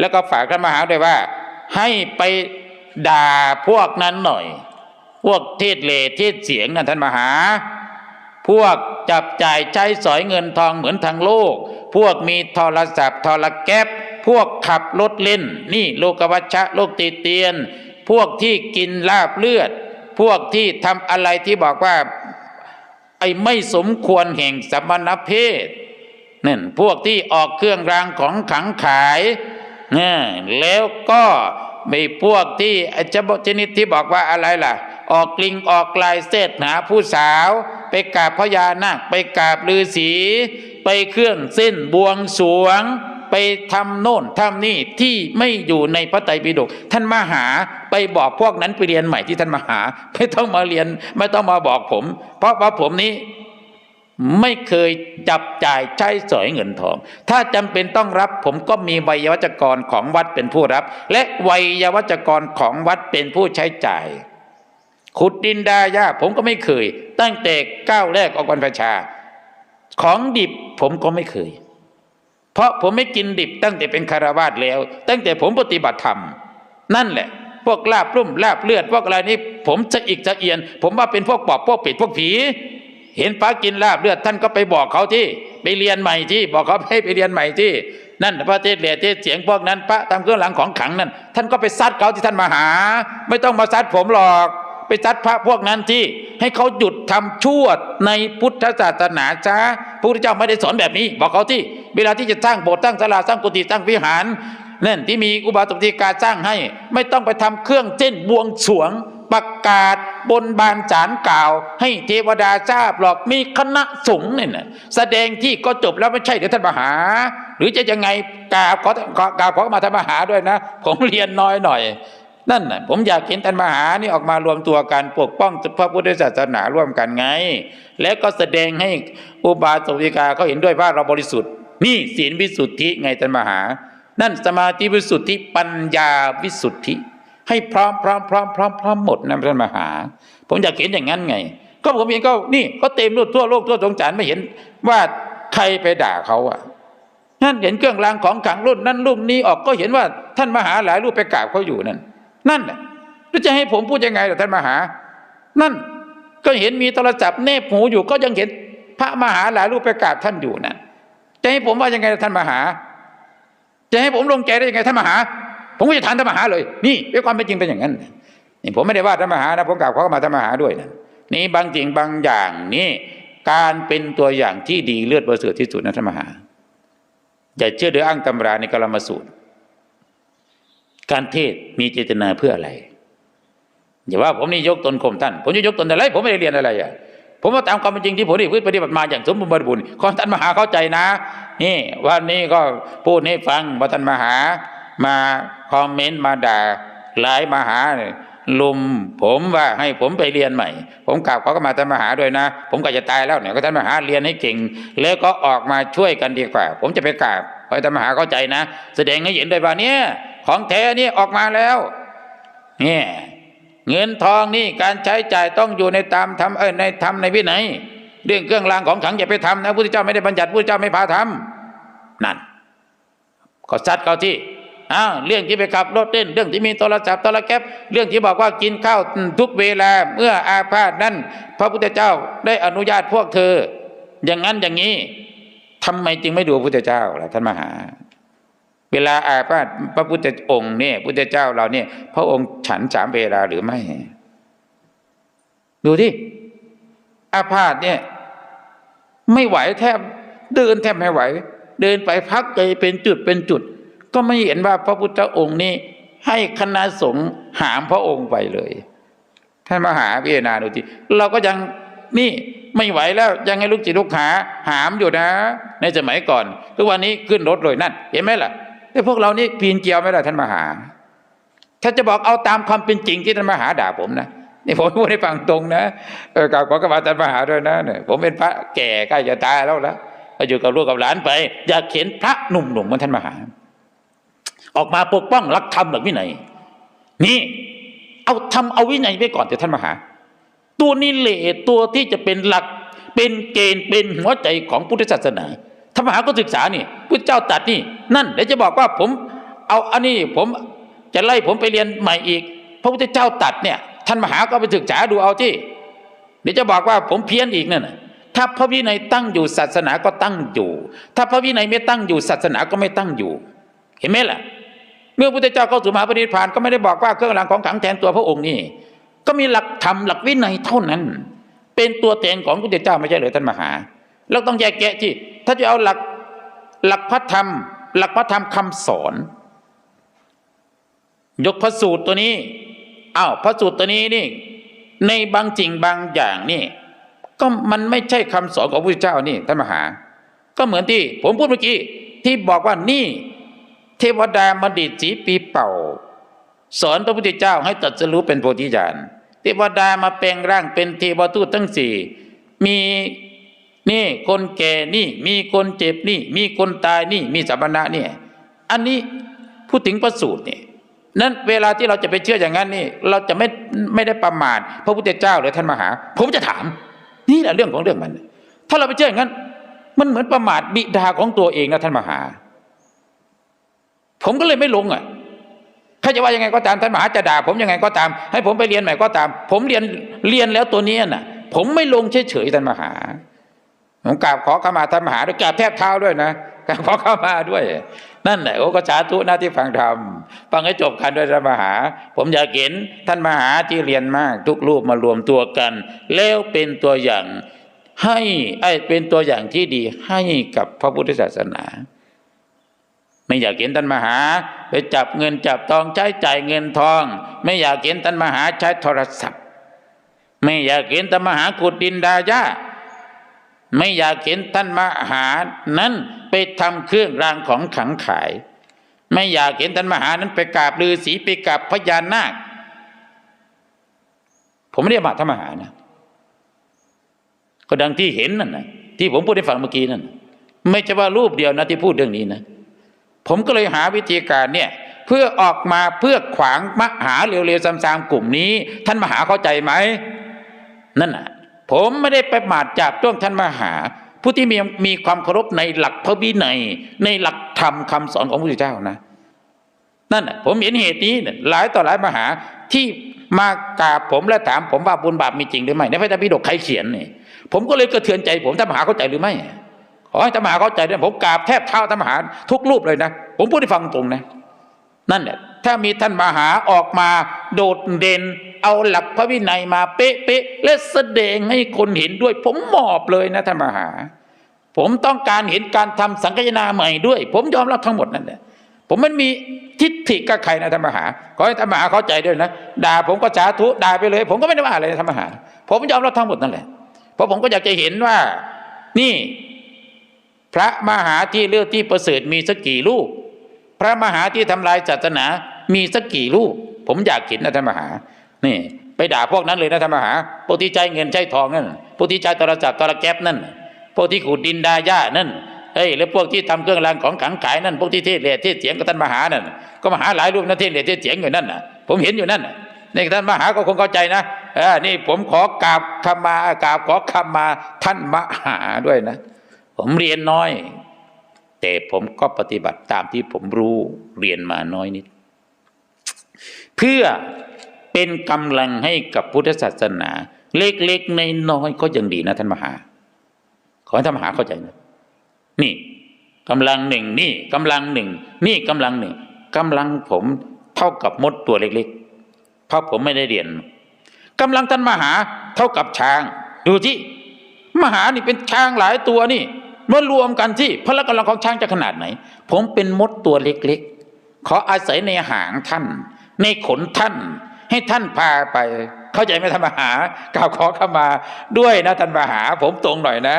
แล้วก็ฝากท่านมหาด้วยว่า ให้ไปด่าพวกนั้นหน่อย พวกเทศเลเทศเสียงนะท่านมหา พวกจับจ่ายใช้สอยเงินทองเหมือนทางโลก พวกมีโทรศัพท์โทรแก๊ปพวกขับรถเล่น นี่โลกวัชชะโลกตีเตียน พวกที่กินลาบเลือด พวกที่ทำอะไรที่บอกว่าไอ้ไม่สมควรแห่งสมณเพศนั่นพวกที่ออกเครื่องรางของขลังขาย แล้วก็มีพวกที่เจ้าชนิดที่บอกว่าอะไรล่ะ ออกกลิงออกลายเสดหาผู้สาว ไปกราบพญานาคไปกราบฤาษีไปเครื่องเส้นบวงสรวง ไปทำโน่นทำนี่ที่ไม่อยู่ในพระไตรปิฎกท่านมาหาไปบอกพวกนั้นไปเรียนใหม่ที่ท่านมาหา ไม่ต้องมาเรียนไม่ต้องมาบอกผม เพราะว่าผมนี้ ไม่เคยจับจ่ายใช้สอยเงินทอง ถ้าจำเป็นต้องรับผมก็มีวัยวัจกรของวัดเป็นผู้รับ และวัยวัจกรของวัดเป็นผู้ใช้จ่าย ขุดดินดาหญ้าผมก็ไม่เคย ตั้งแต่ก้าวแรกออกวันประชา ของดิบผมก็ไม่เคย เพราะผมไม่กินดิบตั้งแต่เป็นคารวาสแล้ว ตั้งแต่ผมปฏิบัติธรรม นั่นแหละ พวกลาบรุ่มลาบเลือดพวกอะไรนี่ผมจะอีกจะเอียน ผมว่าเป็นพวกปอบพวกปิดพวกผี เห็นพระกินลาบเลือดท่านก็ไปบอกเขาที่ไปเรียนใหม่ที่บอกเขาให้ไปเรียนใหม่ที่นั่นพระเทศเหลียเทศเสียงพวกนั้น พระตามเครื่องหลังของขังนั่นท่านก็ไปซัดเขาที่ท่านมาหา ไม่ต้องมาซัดผมหรอกไปซัดพระพวกนั้นที่ให้เขาหยุดทำชั่วในพุทธศาสนาจ้าพระพุทธเจ้าไม่ได้สอนแบบนี้ บอกเขาที่เวลาที่จะสร้างโบสถ์สร้างศาลาสร้างกุฏิสร้างวิหารนั่นที่มีอุบาสกธิการสร้างให้ ไม่ต้องไปทำเครื่องเส้นบวงสรวง ประกาศบนบานสารกล่าว ให้เทวดาทราบหรอกมีคณะสงฆ์เนี่ยนะแสดงที่ก็จบแล้วไม่ใช่เดี๋ยวท่านมาหา หรือจะยังไงกราบขอกราบขอมาท่านมาหาด้วยนะ ผมเรียนน้อยหน่อยนั่นน่ะผมอยากเห็นท่านมหานี่ออกมารวมตัวกันปกป้องพระพุทธศาสนาร่วมกันไง และก็แสดงให้อุบาสกิกาเขาเห็นด้วยว่าเราบริสุทธิ์ นี่ศีลวิสุทธิไงท่านมหา นั่นสมาธิวิสุทธิปัญญาวิสุทธิ ให้พร้อมพร้อมพร้อมพร้อมพร้อมหมดนะท่านมหา ผมอยากเห็นอย่างนั้นไง ก็ผมเห็นก็นี่ก็เต็มทั่วโลกทั่วสงสารไม่เห็นว่าใครไปด่าเขาอะนั่นเห็นเครื่องรางของขลังรุ่นนั้นรุ่นนี้ออกก็เห็นว่าท่านมหาหลายรูปไปกราบเขาอยู่นั่น นั่นแหละแล้วจะให้ผมพูดยังไงล่ะท่านมหา นั่นก็เห็นมีโทรศัพท์เนบหูอยู่ก็ยังเห็นพระมหาหลายรูปไปกราบท่านอยู่นั่นจะให้ผมว่ายังไงล่ะท่านมหา จะให้ผมลงใจได้ยังไงท่านมหา ผมก็จะถามท่านมหาเลย นี่ด้วยความเป็นจริงเป็นอย่างนั้นนี่ผมไม่ได้ว่าท่านมหานะผมกราบขอเข้ามาท่านมหาด้วยนะนี่บางจริงบางอย่างนี่การเป็นตัวอย่างที่ดีเลือดประเสริฐที่สุดนะท่านมหาอย่าเชื่อโดยอ้างตำราในกลมสูตร การเทศมีเจตนาเพื่ออะไรอย่าว่าผมนี่ยกตนข่มท่าน ผมจะยกตนอะไร ผมไม่ได้เรียนอะไรอะผมว่าตามความเป็นจริงที่ผมได้ปฏิบัติมาอย่างสมบูรณ์บริบูรณ์ขอท่านมหาเข้าใจนะ นี่ วันนี้ก็พูดให้ฟังว่าท่านมหา มาคอมเมนต์มาด่าหลายมหาลุมผมว่าให้ผมไปเรียนใหม่ ผมกราบเขาก็มาท่านมหาด้วยนะ ผมก็จะตายแล้วเนี่ยก็ท่านมหาเรียนให้เก่ง แล้วก็ออกมาช่วยกันดีกว่า ผมจะไปกราบขอให้ท่านมหาเข้าใจนะ แสดงให้เห็นด้วยว่าเนี่ยของแท้นี่ออกมาแล้วเนี่ยเงินทองนี่การใช้จ่ายต้องอยู่ในตามธรรมเอ้ยในธรรมในวินัยเรื่องเครื่องรางของขังอย่าไปทำนะพระพุทธเจ้าไม่ได้บัญญัติพระพุทธเจ้าไม่พาทำนั่นก็ซัดเขาที่ อ้าวเรื่องที่ไปขับรถเล่นเรื่องที่มีโทรศัพท์โทรแก๊ปเรื่องที่บอกว่ากินข้าวทุกเวลาเมื่ออาพาธนั้น พระพุทธเจ้าได้อนุญาตพวกเธอ อย่างนั้นอย่างนี้ทำไมจึงไม่ดูพระพุทธเจ้าล่ะท่านมหา เวลาอาพาธพระพุทธองค์เนี่ยพุทธเจ้าเราเนี่ย พระองค์ฉันสามเวลาหรือไม่ ดูที่อาพาธเนี่ย ไม่ไหวแทบเดินแทบไม่ไหว เดินไปพักไปเป็นจุดเป็นจุด ก็ไม่เห็นว่าพระพุทธองค์นี้ให้คณะสงฆ์หามพระองค์ไปเลย ท่านมหาพิจารณาดูทีเราก็ยังนี่ไม่ไหวแล้วยังให้ลูกจิตลูกหาหามอยู่นะ ในสมัยก่อน ทุกวันนี้ขึ้นรถเลยนั่น เห็นไหมล่ะแต่พวกเรานี่ปีนเกียวไหมล่ะท่านมหา ถ้าจะบอกเอาตามความเป็นจริงที่ท่านมหาด่าผมนะนี่ผมพูดให้ฟังตรงนะเออกราบขอกราบท่านมหาด้วยนะเนี่ยผมเป็นพระแก่ใกล้จะตายแล้วละอยู่กับลูกกับหลานไป อยากเห็นพระหนุ่มๆเหมือนท่านมหา ออกมาปกป้องรักธรรมหลักวินัย นี่ เอาทำเอาวินัยไว้ก่อนเถอะท่านมหา ตัวนี้แหละตัวที่จะเป็นหลักเป็นเกณฑ์เป็นหัวใจของพุทธศาสนาธรรมหาก็ศึกษานี่พุทธเจ้าตัดนี่ นั่นเดี๋ยวจะบอกว่าผม เอาอันนี้ผมจะไล่ผมไปเรียนใหม่อีก พระพุทธเจ้าตัดเนี่ย ท่านมหาก็ไปศึกษาดูเอาที่เดี๋ยวจะบอกว่าผมเพี้ยนอีกนั่นนะถ้าพระวินัยตั้งอยู่ศาสนาก็ตั้งอยู่ ถ้าพระวินัยไม่ตั้งอยู่ศาสนาก็ไม่ตั้งอยู่ เห็นไหมล่ะ เมื่อพระพุทธเจ้าเข้าสู่มหาปณิพพานก็ไม่ได้บอกว่าเครื่องรางของขลังแทนตัวพระองค์นี่ ก็มีหลักธรรมหลักวินัยเท่านั้น เป็นตัวแทนของพระพุทธเจ้าไม่ใช่เหรือท่านมหาเราต้องแยกแยะที่ถ้าจะเอาหลักหลักพระธรรม หลักพระธรรมคำสอน ยกพระสูตรตัวนี้อ้าวพระสูตรตัวนี้นี่ ในบางจริงบางอย่างนี่ ก็มันไม่ใช่คำสอนของพระพุทธเจ้านี่ท่านมหา ก็เหมือนที่ผมพูดเมื่อกี้ที่บอกว่านี่ เทวดามาดิดสีปีเป่า สอนพระพุทธเจ้าให้ตรัสรู้เป็นโพธิญาณเทวดามาแปลงร่างเป็นเทวทูตทั้งสี่มีนี่คนแก่นี่ มีคนเจ็บนี่ มีคนตายนี่มีสัมปนะนี่อันนี้พูดถึงประสูตรนี่นั้นเวลาที่เราจะไปเชื่ออย่างนั้นนี่ เราจะไม่ไม่ได้ประมาทพระพุทธเจ้าหรือท่านมหา ผมจะถาม นี่แหละเรื่องของเรื่องมัน ถ้าเราไปเชื่ออย่างนั้น มันเหมือนประมาทบิดาของตัวเองนะท่านมหา ผมก็เลยไม่ลงอะถ้าจะว่ายังไงก็ตามท่านมหาจะด่าผมยังไงก็ตาม ให้ผมไปเรียนใหม่ก็ตาม ผมเรียนเรียนแล้วตัวเนี้ยน่ะ ผมไม่ลงเฉยๆท่านมหาผมกราบขอขมาท่านมหาด้วยกราบแทบเท้าด้วยนะกราบขอขมาด้วย นั่นแหละโอ้ก็สาธุหน้าที่ฟังธรรมฟังให้จบกันด้วยท่านมหา ผมอยากเห็นท่านมหาที่เรียนมาก ทุกรูปมารวมตัวกัน แล้วเป็นตัวอย่างให้ไอ้เป็นตัวอย่างที่ดีให้กับพระพุทธศาสนา ไม่อยากเห็นท่านมหา ไปจับเงินจับทองใช้จ่ายเงินทอง ไม่อยากเห็นท่านมหาใช้โทรศัพท์ ไม่อยากเห็นท่านมหาขุดดินดาหญ้าไม่อยากเห็นท่านมหานั้นไปทำเครื่องรางของขลังขาย ไม่อยากเห็นท่านมหานั้นไปกราบฤาษีไปกราบพญานาค ผมไม่ได้มาท่านมหานะก็ดังที่เห็นนั่นนะที่ผมพูดให้ฟังเมื่อกี้นั่นไม่ใช่ว่ารูปเดียวนะที่พูดเรื่องนี้นะ ผมก็เลยหาวิธีการเนี่ยเพื่อออกมาเพื่อขวางมหาเร็วๆซ้ำๆกลุ่มนี้ ท่านมหาเข้าใจไหมนั่นน่ะ ผมไม่ได้ไปหมาดจับจ้วงท่านมหา ผู้ที่มีมีความเคารพในหลักพระวินัย ในหลักธรรมคำสอนของพระพุทธเจ้านะ นั่นน่ะ ผมเห็นเหตุนี้หลายต่อหลายมหาที่มากราบผมและถามผมว่าบุญบาปมีจริงหรือไม่ในพระไตรมปิฎกใครเขียนนี่ผมก็เลยกระเทือนใจผมท่านมหาเข้าใจหรือไม่ ขอให้ธรรมหาเข้าใจด้วยผมกราบแทบเท้าธรรมหาทุกรูปเลยนะ ผมพูดให้ฟังตรงนะ นั่นแหละถ้ามีท่านมหาออกมาโดดเด่น เอาหลักพระวินัยมาเป๊ะๆและแสดงให้คนเห็นด้วย ผมมอบเลยนะท่านมหา ผมต้องการเห็นการทำสังคายนาใหม่ด้วย ผมยอมรับทั้งหมดนั่นแหละผมมันมีทิฏฐิกับใครนะธรรมหา ขอให้ธรรมหาเข้าใจด้วยนะ ด่าผมก็สาธุด่าไปเลย ผมก็ไม่ได้ว่าอะไรนะธรรมหา ผมยอมรับทั้งหมดนั่นแหละ เพราะผมก็อยากจะเห็นว่า นี่ พระมหาที่เลือกที่ประเสริฐมีสักกี่รูป พระมหาที่ทำลายศาสนา มีสักกี่รูป ผมอยากเห็นนะท่านมหา นี่ ไปด่าพวกนั้นเลยนะท่านมหาพวกที่ใจเงินใจทองนั่นพวกที่ใจโทรศัพท์โทรแก๊ปนั่นพวกที่ขูดดินดาหญ้านั่นเอ้ยแล้วพวกที่ทำเครื่องรางของขลังขายนั่นพวกที่เทศเลเทศเสียงกับท่านมหานั่นก็มหาหลายรูปนั่นเทศเลเทศเสียงอยู่นั่นน่ะ ผมเห็นอยู่นั่นนี่ท่านมหาก็คงเข้าใจนะเออนี่ผมขอกราบคำมากราบขอคำมาท่านมหาด้วยนะ ผมเรียนน้อย แต่ผมก็ปฏิบัติตามที่ผมรู้เรียนมาน้อยนิด เพื่อเป็นกำลังให้กับพุทธศาสนา เล็กๆในน้อยก็ยังดีนะท่านมหา ขอให้ท่านมหาเข้าใจนะนี่กำลังหนึ่งนี่กำลังหนึ่งนี่กำลังหนึ่งกำลังผมเท่ากับมดตัวเล็กๆเพราะผมไม่ได้เรียนกำลังท่านมหาเท่ากับช้าง ดูที่มหานี่เป็นช้างหลายตัวนี่ มารวมกันที่พละกำลังของช้างจะขนาดไหน ผมเป็นมดตัวเล็กๆ ขออาศัยในหางท่าน ในขนท่าน ให้ท่านพาไป เข้าใจไหมท่านมหากล่าวขอเข้ามาด้วยนะท่านมหา ผมตรงหน่อยนะ